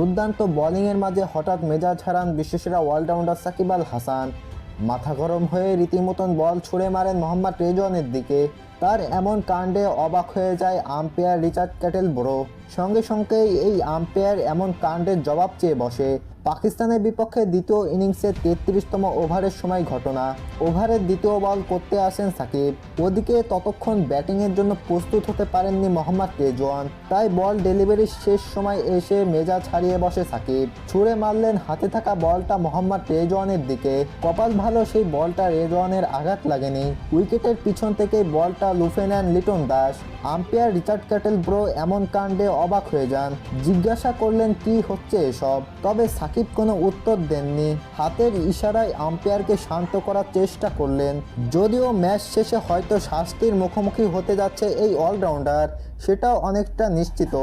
দুর্দান্ত বোলিংয়ের মাঝে হঠাৎ মেজাজ হারান বিশ্বসেরা অলরাউন্ডার সাকিব আল হাসান। মাথা গরম হয়ে রীতিমতন বল ছুঁড়ে মারেন মোহাম্মদ রেজওয়ানের দিকে। তার এমন কাণ্ডে অবাক হয়ে যায় আম্পায়ার রিচার্ড ক্যাটেল ব্রো সঙ্গে সঙ্গেই এই আম্পায়ার এমন কাণ্ডের জবাব চেয়ে বসে। পাকিস্তানের বিপক্ষে দ্বিতীয় ইনিংসের তেত্রিশতম ওভারের সময় ঘটনা। ওভারের দ্বিতীয় বল করতে আসেন সাকিব। ওদিকে ততক্ষণ ব্যাটিংয়ের জন্য প্রস্তুত হতে পারেননি মোহাম্মদ রেজওয়ান তাই বল ডেলিভারির শেষ সময় এসে মেজাজ ছাড়িয়ে বসে সাকিব। ছুঁড়ে মারলেন হাতে থাকা বলটা মোহাম্মদ রেজওয়ানের দিকে। কপাল ভালো সেই বলটা রেজওয়ানের আঘাত লাগেনি। উইকেটের পিছন থেকে বলটা লুফে নেন Liton Das, umpire Richard Kettleborough এমন কাণ্ডে অবাক হয়ে যান। জিজ্ঞাসা করলেন, কি হচ্ছে এসব? তবে সাকিব কোনো উত্তর দেননি। হাতের ইশারায় আম্পায়ারকে শান্ত করার চেষ্টা করলেন। যদিও ম্যাচ শেষে হয়তো শাস্তির মুখোমুখি হতে যাচ্ছে এই অলরাউন্ডার, সেটাও অনেকটা নিশ্চিত।